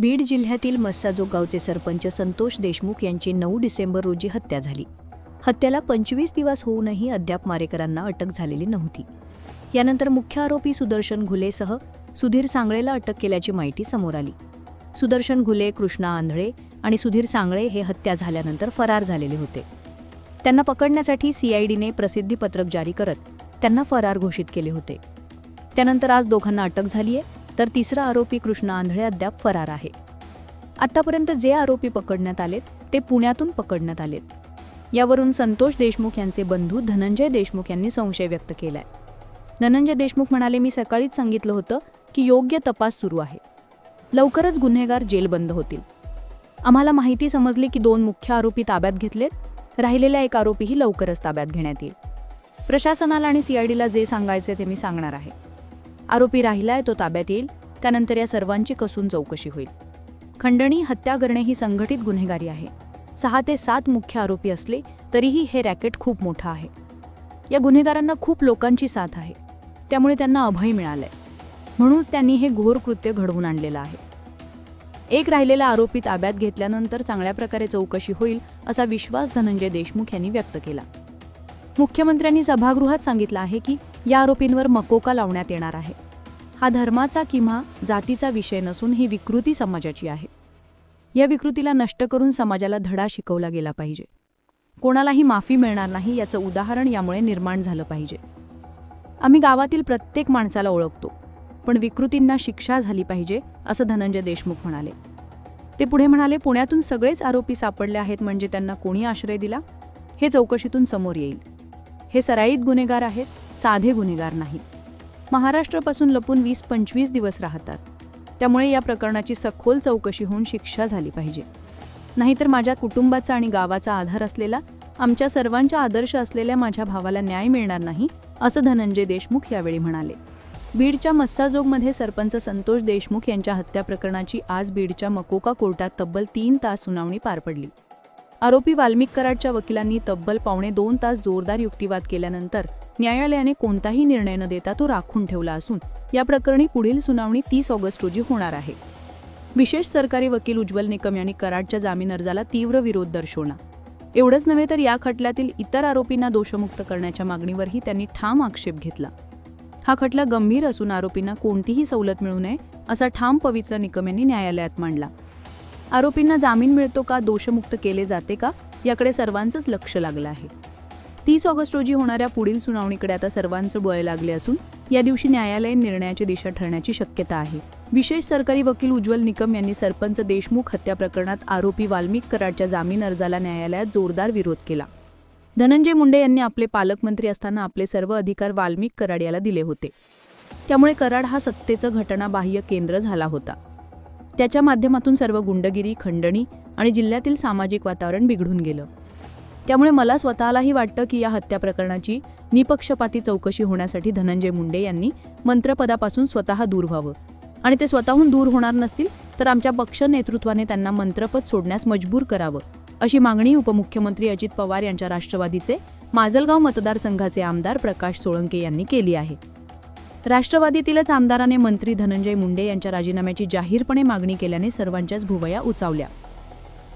बीड जिल्ह्यातील मस्साजोग गावचे सरपंच संतोष देशमुख यांची नऊ डिसेंबर रोजी हत्या झाली. हत्याला पंचवीस दिवस होऊनही अद्याप मारेकरांना अटक झालेली नव्हती. यानंतर मुख्य आरोपी सुदर्शन घुलेसह सुधीर सांगळेला अटक केल्याची माहिती समोर आली. सुदर्शन घुले कृष्णा आंधळे आणि सुधीर सांगळे हे हत्या झाल्यानंतर फरार झालेले होते. त्यांना पकडण्यासाठी सीआयडीने प्रसिद्धीपत्रक जारी करत त्यांना फरार घोषित केले होते. त्यानंतर आज दोघांना अटक झाली आहे तर तिसरा आरोपी कृष्णा आंधळे अद्याप फरार आहे. आतापर्यंत जे आरोपी पकडण्यात आलेत ते पुण्यातून पकडण्यात आलेत. यावरून संतोष देशमुख यांचे बंधू धनंजय देशमुख यांनी संशय व्यक्त केलाय. धनंजय देशमुख म्हणाले मी सकाळीच सांगितलं होतं की योग्य तपास सुरू आहे. लवकरच गुन्हेगार जेलबंद होतील. आम्हाला माहिती समजली की दोन मुख्य आरोपी ताब्यात घेतलेत. राहिलेला एक आरोपीही लवकरच ताब्यात घेण्यात येईल. प्रशासनाला आणि सीआयडीला जे सांगायचे ते मी सांगणार आहे. आरोपी राहिलाय तो ताब्यात येईल त्यानंतर या सर्वांची कसून चौकशी होईल. खंडणी हत्या करणे ही संघटित गुन्हेगारी आहे. सहा ते सात मुख्य आरोपी असले तरीही हे रॅकेट खूप मोठं आहे. या गुन्हेगारांना खूप लोकांची साथ आहे. त्यामुळे त्यांना अभय मिळालंय. म्हणूनच त्यांनी हे घोर कृत्य घडवून आणलेलं आहे. एक राहिलेला आरोपी ताब्यात घेतल्यानंतर चांगल्या प्रकारे चौकशी होईल असा विश्वास धनंजय देशमुख यांनी व्यक्त केला. मुख्यमंत्र्यांनी सभागृहात सांगितलं आहे की या आरोपींवर मकोका लावण्यात येणार आहे. हा धर्माचा किंवा जातीचा विषय नसून ही विकृती समाजाची आहे. या विकृतीला नष्ट करून समाजाला धडा शिकवला गेला पाहिजे. कोणालाही माफी मिळणार नाही याचं उदाहरण यामुळे निर्माण झालं पाहिजे. आम्ही गावातील प्रत्येक माणसाला ओळखतो पण विकृतींना शिक्षा झाली पाहिजे असं धनंजय देशमुख म्हणाले. ते पुढे म्हणाले पुण्यातून सगळेच आरोपी सापडले आहेत म्हणजे त्यांना कोणी आश्रय दिला? हे चौकशीतून समोर येईल. हे सराईत गुन्हेगार आहेत? साधे गुन्हेगार नाहीत महाराष्ट्रापासून लपून वीस पंचवीस दिवस राहतात. त्यामुळे या प्रकरणाची सखोल चौकशी होऊन शिक्षा झाली पाहिजे. नाहीतर माझ्या कुटुंबाचा आणि गावाचा आधार असलेला आमच्या सर्वांच्या आदर्श असलेल्या माझ्या भावाला न्याय मिळणार नाही असं धनंजय देशमुख यावेळी म्हणाले. बीडच्या मस्साजोगमध्ये सरपंच संतोष देशमुख यांच्या हत्या प्रकरणाची आज बीडच्या मकोका कोर्टात तब्बल तीन तास सुनावणी पार पडली. आरोपी वाल्मिक कराडच्या वकिलांनी तब्बल पावणे दोन तास जोरदार युक्तिवाद केल्यानंतर न्यायालयाने कोणताही निर्णय न देता तो राखून ठेवला असून या प्रकरणी पुढील सुनावणी तीस ऑगस्ट रोजी होणार आहे. विशेष सरकारी वकील उज्ज्वल निकम यांनी कराडच्या जामीन अर्जाला तीव्र विरोध दर्शवला. एवढंच नव्हे तर या खटल्यातील इतर आरोपींना दोषमुक्त करण्याच्या मागणीवरही त्यांनी ठाम आक्षेप घेतला. हा खटला गंभीर असून आरोपींना कोणतीही सवलत मिळू नये असा ठाम पवित्र निकम यांनी न्यायालयात मांडला. आरोपींना जामीन मिळतो का दोषमुक्त केले जाते का याकडे सर्वांचंच लक्ष लागलं आहे. तीस ऑगस्ट रोजी होणाऱ्या पुढील सुनावणीकडे आता सर्वांचं बळ लागले असून या दिवशी न्यायालयीन निर्णयाची दिशा ठरण्याची शक्यता आहे. विशेष सरकारी वकील उज्ज्वल निकम यांनी सरपंच देशमुख हत्या प्रकरणात आरोपी वाल्मिक कराडच्या जामीन अर्जाला न्यायालयात जोरदार विरोध केला. धनंजय मुंडे यांनी आपले पालकमंत्री असताना आपले सर्व अधिकार वाल्मिक कराड याला दिले होते. त्यामुळे कराड हा सत्तेचं घटनाबाह्य केंद्र झाला होता. त्याच्या माध्यमातून सर्व गुंडगिरी खंडणी आणि जिल्ह्यातील सामाजिक वातावरण बिघडून गेलं. त्यामुळे मला स्वतःलाही वाटतं की या हत्या प्रकरणाची निपक्षपाती चौकशी होण्यासाठी धनंजय मुंडे यांनी मंत्रपदापासून स्वतः दूर व्हावं. आणि ते स्वतःहून दूर होणार नसतील तर आमच्या पक्ष नेतृत्वाने त्यांना मंत्रपद सोडण्यास मजबूर करावं अशी मागणी उपमुख्यमंत्री अजित पवार यांच्या राष्ट्रवादीचे माजलगाव मतदारसंघाचे आमदार प्रकाश सोळंके यांनी केली आहे. राष्ट्रवादीतीलच आमदाराने मंत्री धनंजय मुंडे यांच्या राजीनाम्याची जाहीरपणे मागणी केल्याने सर्वांच्याच भुवया उचावल्या.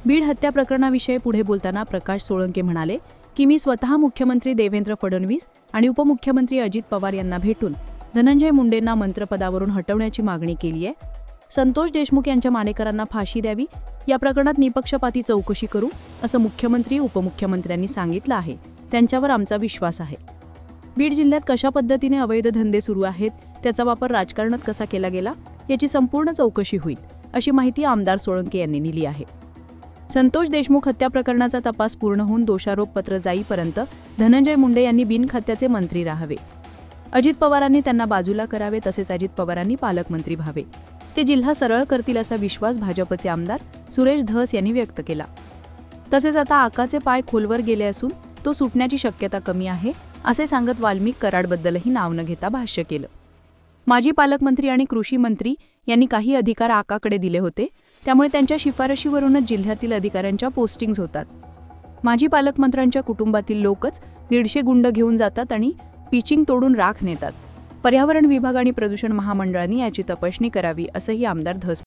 बीड हत्या प्रकरणाविषयी पुढे बोलताना प्रकाश सोळंके म्हणाले की मी स्वतः मुख्यमंत्री देवेंद्र फडणवीस आणि उपमुख्यमंत्री अजित पवार यांना भेटून धनंजय मुंडेंना मंत्रपदावरून हटवण्याची मागणी केली आहे. संतोष देशमुख यांच्या मानेकरांना फाशी द्यावी या प्रकरणात निपक्षपाती चौकशी करू असं मुख्यमंत्री उपमुख्यमंत्र्यांनी सांगितलं आहे. त्यांच्यावर आमचा विश्वास आहे. बीड जिल्ह्यात कशा पद्धतीने अवैध धंदे सुरू आहेत त्याचा वापर राजकारणात कसा केला गेला याची संपूर्ण चौकशी होईल अशी माहिती आमदार सोळंके यांनी दिली आहे. संतोष देशमुख हत्या प्रकरणाचा तपास पूर्ण होऊन दोषारोपपत्र जाईपर्यंत धनंजय मुंडे यांनी बिनखात्याचे मंत्री राहावे. अजित पवारांनी त्यांना बाजूला करावे तसेच अजित पवारांनी पालकमंत्री व्हावे. ते जिल्हा सरळ करतील असा विश्वास भाजपचे आमदार सुरेश धस यांनी व्यक्त केला. तसेच आता आकाचे पाय खोलवर गेले असून तो सुटण्याची शक्यता कमी आहे असे सांगत वाल्मिक कराडबद्दलही नाव न घेता भाष्य केलं. माजी पालकमंत्री आणि कृषी मंत्री यांनी काही अधिकार आकाकडे दिले होते त्यामुळे त्यांच्या शिफारशीवरूनच जिल्ह्यातील अधिकाऱ्यांच्या पोस्टिंग्ज होतात. माजी पालकमंत्र्यांच्या कुटुंबातील लोकच दीडशे गुंड घेऊन जातात आणि पिचिंग तोडून राख नेतात. पर्यावरण विभाग आणि प्रदूषण महामंडळाने याची तपासणी करावी असंही आमदार धस